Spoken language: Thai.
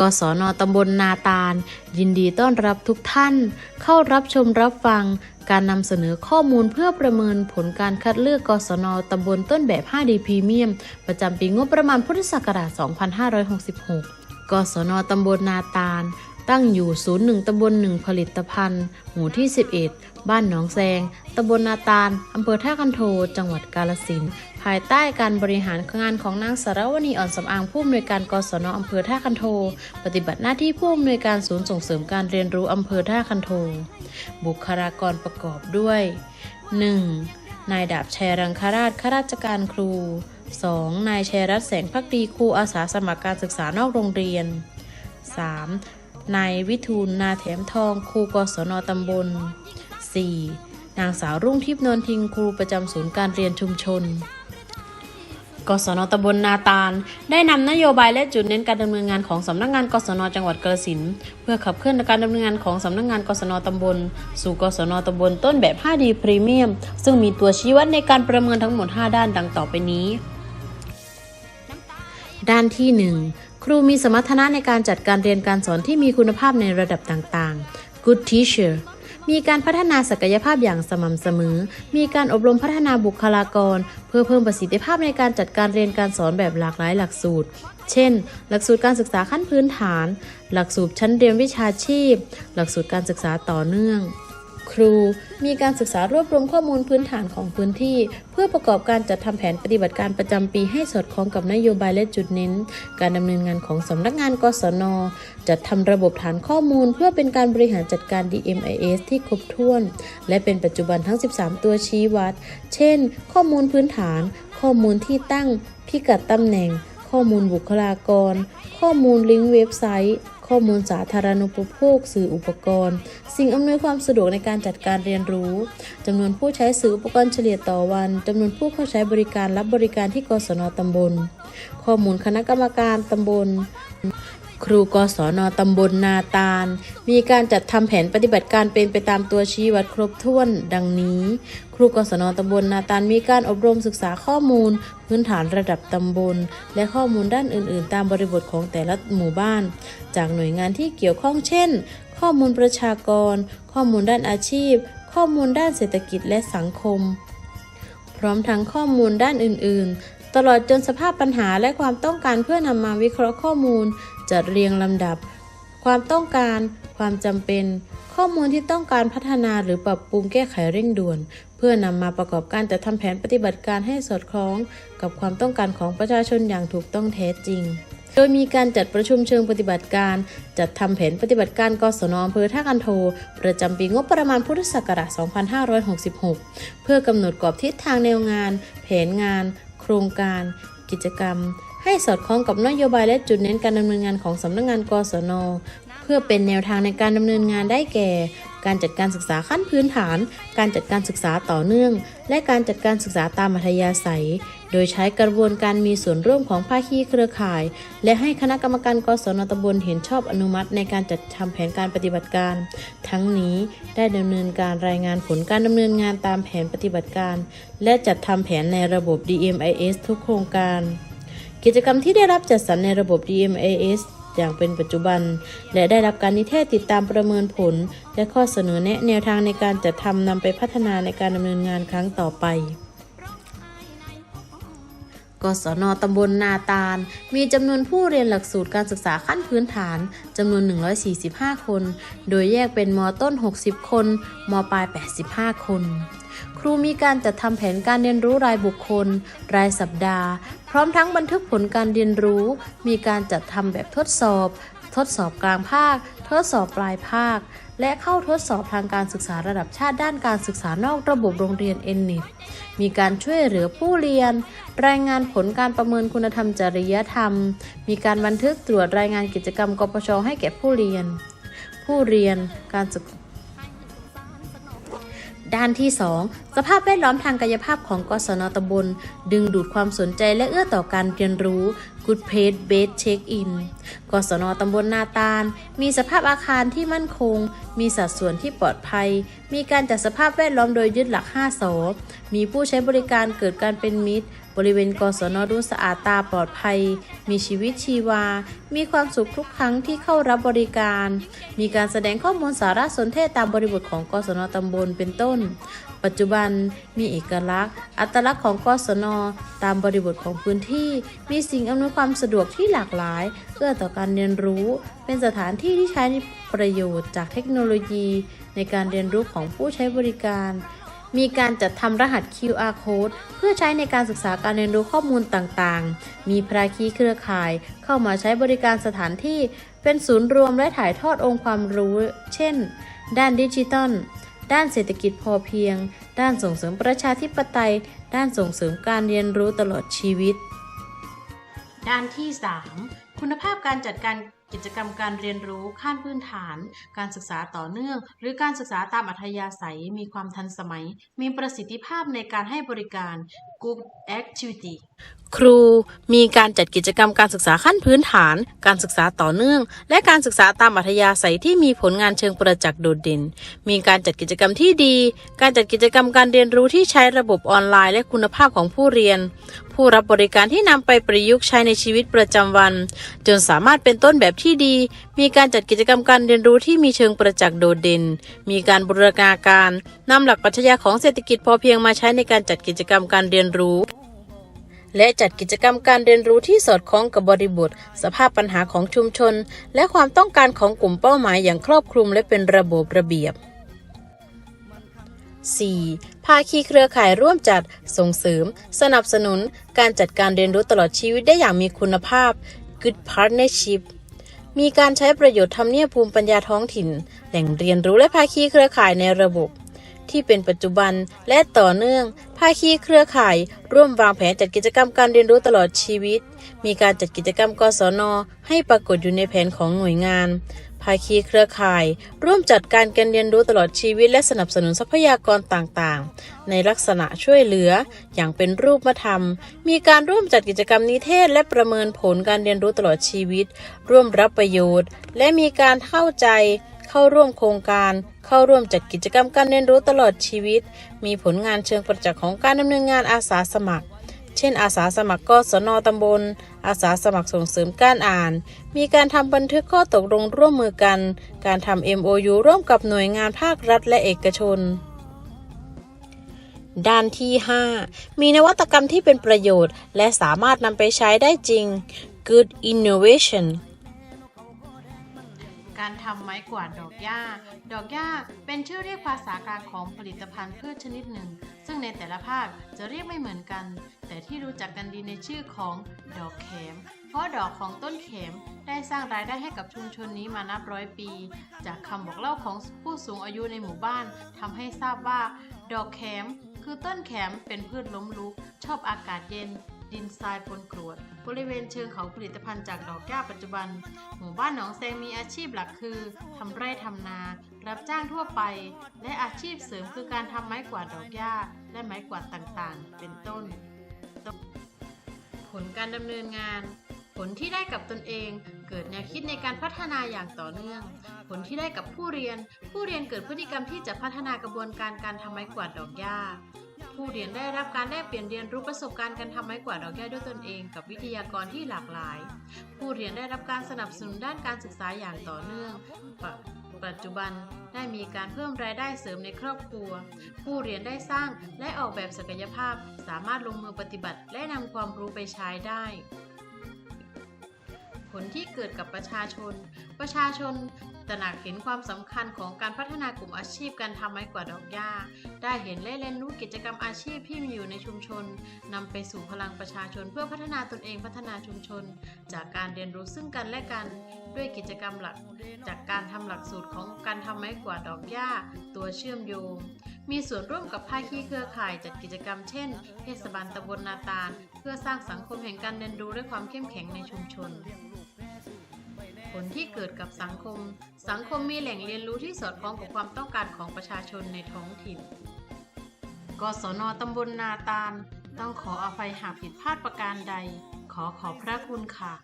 กศนตำบลนาตาล ยินดีต้อนรับทุกท่าน เข้ารับชมรับฟัง การนำเสนอข้อมูลเพื่อประเมินผลการคัดเลือกกศนตำบลต้นแบบ 5D พรีเมียม ประจำปีงบประมาณพุทธศักราช 2566 กศนตำบลนาตาล ตั้งอยู่ศูนย์หนึ่งตำบลหนึ่งผลิตภัณฑ์ หมู่ที่ 11 บ้านหนองแซงตำบลนาตาลอำเภอท่าคันโท จังหวัดกาลสินภายใต้การบริหารงานของนางสารวณีอ่อนสำอางผู้อำนวยการกศนอำเภอท่าคันโท ปฏิบัติหน้าที่ผู้อำนวยการศูนย์ส่งเสริมการเรียนรู้อำเภอท่าคันโท บุคลากรประกอบด้วย 1. นายดาบชัยรังคราชข้าราชการครู 2. นายชัยรัตน์แสงพักดีครูอาสาสมัครการศึกษานอกโรงเรียน 3. นายวิทูลนาแถมทองครูกศนตำบล 4. นางสาวรุ่งทิพย์นนทิงครูประจำศูนย์การเรียนชุมชนกศนตำบลนาตาล ได้นำนโยบายและจุดเน้นการดำเนินงานของสำนักงานกศนจังหวัดกาฬสินเพื่อขับเคลื่อนการดำเนินงานของสำนักงานกศนตำบล สู่กศนตำบลต้นแบบ 5D พรีเมียม ซึ่งมีตัวชี้วัดในการประเมินทั้งหมด 5 ด้านดังต่อไปนี้ ด้านที่ 1 ครูมีสมรรถนะในการจัดการเรียนการสอนที่มีคุณภาพในระดับต่างๆ Good teacher มีการพัฒนาศักยภาพอย่างสม่ำเสมอ มีการอบรมพัฒนาบุคลากร เพื่อเพิ่มประสิทธิภาพในการจัดการเรียนการสอนแบบหลากหลายหลักสูตร เช่น หลักสูตรการศึกษาขั้นพื้นฐาน หลักสูตรชั้นเรียนวิชาชีพ หลักสูตรการศึกษาต่อเนื่อง ครู มีการศึกษารวบรวมข้อมูลพื้นฐานของพื้นที่ เพื่อประกอบการจัดทำแผนปฏิบัติการประจำปีให้สอดคล้องกับนโยบายและจุดเน้น การดำเนินงานของสำนักงานกศน จัดทำระบบฐานข้อมูล เพื่อเป็นการบริหารจัดการ DMIS ที่ครบถ้วน และเป็นปัจจุบันทั้ง 13 ตัวชี้วัด เช่น ข้อมูลพื้นฐาน ข้อมูลที่ตั้ง พิกัดตำแหน่ง ข้อมูลบุคลากร ข้อมูลลิงก์เว็บไซต์ ข้อมูลสาธารณูปโภค สื่ออุปกรณ์ สิ่งอำนวยความสะดวกในการจัดการเรียนรู้จำนวนผู้ใช้สื่ออุปกรณ์เฉลี่ยต่อวันจำนวนผู้เข้าใช้บริการรับบริการที่กศนตำบล ข้อมูลคณะกรรมการตำบล ครูกศนตำบลนาตาล มีการจัดทำแผนปฏิบัติการเป็นไปตามตัวชี้วัดครบถ้วนดังนี้ ครูกศนตำบลนาตาลมีการอบรมศึกษาข้อมูล พื้นฐานระดับตำบล และข้อมูลด้านอื่น ๆ ตามบริบทของแต่ละหมู่บ้าน จากหน่วยงานที่เกี่ยวข้องเช่น ข้อมูลประชากร ข้อมูลด้านอาชีพ ข้อมูลด้านเศรษฐกิจและสังคม พร้อมทั้งข้อมูลด้านอื่น ๆ ตลอดจนสภาพปัญหาและความต้องการเพื่อนำมาวิเคราะห์ข้อมูล จัดเรียงลำดับ ความต้องการ ความจำเป็น ข้อมูลที่ต้องการพัฒนาหรือปรับปรุงแก้ไขเร่งด่วน เพื่อนำมาประกอบการจัดทำแผนปฏิบัติการให้สอดคล้อง กับความต้องการของประชาชนอย่างถูกต้องแท้จริงโดยมีการจัดประชุมเชิงปฏิบัติการ จัดทำแผนปฏิบัติการกศนอำเภอท่ากันโท ประจำปีงบประมาณพุทธศักราช 2566 เพื่อกำหนดกรอบทิศทางแนวงาน แผนงาน โครงการ กิจกรรม ให้สอดคล้องกับนโยบายและจุดเน้นการดำเนินงานของสำนักงานกศน เพื่อเป็นแนวทางในการดำเนินงานได้แก่ การจัดการศึกษาขั้นพื้นฐาน การจัดการศึกษาต่อเนื่อง และการจัดการศึกษาตามอัธยาศัย โดยใช้กระบวนการมีส่วนร่วมของภาคีเครือข่าย และให้คณะกรรมการกศนตำบลเห็นชอบอนุมัติ ในการจัดทำแผนการปฏิบัติการ ทั้งนี้ได้ดำเนินการรายงานผลการดำเนินงานตามแผนปฏิบัติการ และจัดทำแผนในระบบ DMIS ทุกโครงการ กิจกรรมที่ได้รับจัดสรรในระบบ DMAS อย่างเป็นปัจจุบัน และได้รับการนิเทศติดตามประเมินผล และข้อเสนอแนะแนวทางในการจัดทำนำไปพัฒนาในการดำเนินงานครั้งต่อไปกศนตำบลนาตาล มีจำนวนผู้เรียนหลักสูตรการศึกษาขั้นพื้นฐานจำนวน 145 คน โดยแยกเป็นมต้น 60 คน มปลาย 85 คน ครูมีการจัดทำแผนการเรียนรู้รายบุคคล รายสัปดาห์ ร้อมทั้งบันทึกผลการเรียนรู้ มีการจัดทำแบบทดสอบ ทดสอบกลางภาค ทดสอบปลายภาค และเข้าทดสอบทางการศึกษาระดับชาติด้านการศึกษานอกระบบโรงเรียน n อ e t มีการช่วยเหลือผู้เรียน รายงานผลการประเมินคุณธรรมจริยธรรม มีการบันทึกตรวจรายงานกิจกรรมกปชให้แก่ผู้เรียน ผู้เรียนการศึกษา ด้านที่ 2 สภาพแวดล้อมทางกายภาพของกศนตำบล ดึงดูดความสนใจและเอื้อต่อการเรียนรู้ Good Place Best Check In กศนตำบลนาตาล มีสภาพอาคารที่มั่นคง มีสัดส่วนที่ปลอดภัย มีการจัดสภาพแวดล้อมโดยยึดหลัก 5สมีผู้ใช้บริการเกิดการเป็นมิตร บริเวณกศนดูสะอาดตาปลอดภัย มีชีวิตชีวา มีความสุขทุกครั้งที่เข้ารับบริการ มีการแสดงข้อมูลสารสนเทศตามบริบทของกศนตำบลเป็นต้น ปัจจุบันมีเอกลักษณ์ อัตลักษณ์ของกศนตามบริบทของพื้นที่ มีสิ่งอำนวยความสะดวกที่หลากหลายเอื้อต่อการเรียนรู้ เป็นสถานที่ที่ใช้ประโยชน์จากเทคโนโลยี ในการเรียนรู้ของผู้ใช้บริการ มีการจัดทำรหัส QR code เพื่อใช้ในการศึกษาการเรียนรู้ข้อมูลต่างๆ มีภาคีเครือข่าย เข้ามาใช้บริการสถานที่ เป็นศูนย์รวมและถ่ายทอดองค์ความรู้ เช่น ด้านดิจิทัล ด้านเศรษฐกิจพอเพียง ด้านส่งเสริมประชาธิปไตย ด้านส่งเสริมการเรียนรู้ตลอดชีวิต ด้านที่ 3 คุณภาพการจัดการ กิจกรรมการเรียนรู้ขั้นพื้นฐาน การศึกษาต่อเนื่อง หรือการศึกษาตามอัธยาศัยมีความทันสมัย มีประสิทธิภาพในการให้บริการ Good Activity ครูมีการจัดกิจกรรมการศึกษาขั้นพื้นฐาน การศึกษาต่อเนื่อง และการศึกษาตามอัธยาศัยที่มีผลงานเชิงประจักษ์โดดเด่น มีการจัดกิจกรรมที่ดี การจัดกิจกรรมการเรียนรู้ที่ใช้ระบบออนไลน์ และคุณภาพของผู้เรียน ผู้รับบริการที่นำไปประยุกต์ใช้ในชีวิตประจำวัน จนสามารถเป็นต้นแบบที่ดี มีการจัดกิจกรรมการเรียนรู้ที่มีเชิงประจักษ์โดดเด่น มีการบูรณาการนำหลักปรัชญาของเศรษฐกิจพอเพียงมาใช้ในการจัดกิจกรรมการเรียนรู้และจัดกิจกรรมการเรียนรู้ที่สอดคล้องกับบริบท สภาพปัญหาของชุมชน และความต้องการของกลุ่มเป้าหมายอย่างครอบคลุมและเป็นระบบระเบียบ 4. ภาคีเครือข่ายร่วมจัด ส่งเสริม สนับสนุน การจัดการเรียนรู้ตลอดชีวิตได้อย่างมีคุณภาพ Good Partnership มีการใช้ประโยชน์ทำเนียบภูมิปัญญาท้องถิ่น แหล่งเรียนรู้และภาคีเครือข่ายในระบบ ที่เป็นปัจจุบันและต่อเนื่อง ภาคีเครือข่าย ร่วมวางแผนจัดกิจกรรมการเรียนรู้ตลอดชีวิต มีการจัดกิจกรรมกศน ให้ปรากฏอยู่ในแผนของหน่วยงาน ภาคีเครือข่าย ร่วมจัดการการเรียนรู้ตลอดชีวิต และสนับสนุนทรัพยากรต่างๆ ในลักษณะช่วยเหลือ อย่างเป็นรูปธรรม มีการร่วมจัดกิจกรรมนิเทศ และประเมินผลการเรียนรู้ตลอดชีวิต ร่วมรับประโยชน์ และมีการเข้าใจ เข้าร่วมโครงการ เข้าร่วมจัดกิจกรรมการเรียนรู้ตลอดชีวิต มีผลงานเชิงประจักษ์ของการดำเนินงานอาสาสมัคร เช่น อาสาสมัครกศนตำบล อาสาสมัครส่งเสริมการอ่าน มีการทำบันทึกข้อตกลงร่วมมือกัน การทำ MOU ร่วมกับหน่วยงานภาครัฐและเอกชนด้านที่ 5 มีนวัตกรรมที่เป็นประโยชน์ และสามารถนำไปใช้ได้จริง Good Innovation การทำไม้กวาดดอกหญ้า ดอกหญ้าเป็นชื่อเรียกภาษากลางของผลิตภัณฑ์พืชชนิดหนึ่ง ซึ่งในแต่ละภาคจะเรียกไม่เหมือนกัน แต่ที่รู้จักกันดีในชื่อของดอกแขมเพราะดอกของต้นแขมได้สร้างรายได้ให้กับชุมชนนี้มานับร้อยปี จากคำบอกเล่าของผู้สูงอายุในหมู่บ้านทำให้ทราบว่า ดอกแขมคือต้นแขมเป็นพืชล้มลุก ชอบอากาศเย็น ดินทรายปนกรวด บริเวณเชิงเขาผลิตภัณฑ์จากดอกหญ้าปัจจุบัน หมู่บ้านหนองแซงมีอาชีพหลักคือทำไร่ทำนา รับจ้างทั่วไป และอาชีพเสริมคือการทำไม้กวาดดอกหญ้า และไม้กวาดต่างๆ เป็นต้น ผลการดำเนินงานผลที่ได้กับตนเองเกิดแนวคิดในการพัฒนาอย่างต่อเนื่อง ผลที่ได้กับผู้เรียน ผู้เรียนเกิดพฤติกรรมที่จะพัฒนากระบวนการการทำไม้กวาดดอกหญ้า ผู้เรียนได้รับการแลกเปลี่ยนเรียนรู้ประสบการณ์การทำไม้กวาดดอกหญ้าด้วยตนเอง กับวิทยากรที่หลากหลาย ผู้เรียนได้รับการสนับสนุนด้านการศึกษาอย่างต่อเนื่องปปัจจุบันได้มีการเพิ่มรายได้เสริมในครอบครัว ผู้เรียนได้สร้างและออกแบบศักยภาพ สามารถลงมือปฏิบัติ และนำความรู้ไปใช้ได้ ผลที่เกิดกับประชาชน ประชาชน ตระหนักเห็นความสำคัญของการพัฒนากลุ่มอาชีพการทำไม้กวาดดอกหญ้า ได้เห็นและเรียนรู้กิจกรรมอาชีพที่มีอยู่ในชุมชนนำไปสู่พลังประชาชนเพื่อพัฒนาตนเองพัฒนาชุมชน จากการเรียนรู้ซึ่งกันและกันด้วยกิจกรรมหลัก จากการทำหลักสูตรของการทำไม้กวาดดอกหญ้า ตัวเชื่อมโยง มีส่วนร่วมกับภาคีเครือข่ายจัดกิจกรรมเช่น เทศบาลตำบลนาตาล เพื่อสร้างสังคมแห่งการเรียนรู้และความเข้มแข็งในชุมชน ผลที่เกิดกับสังคม สังคมมีแหล่งเรียนรู้ที่สอดคล้องกับความต้องการของประชาชนในท้องถิ่น กศนตำบลนาตาล ต้องขออภัยหากผิดพลาดประการใด ขอขอบพระคุณค่ะ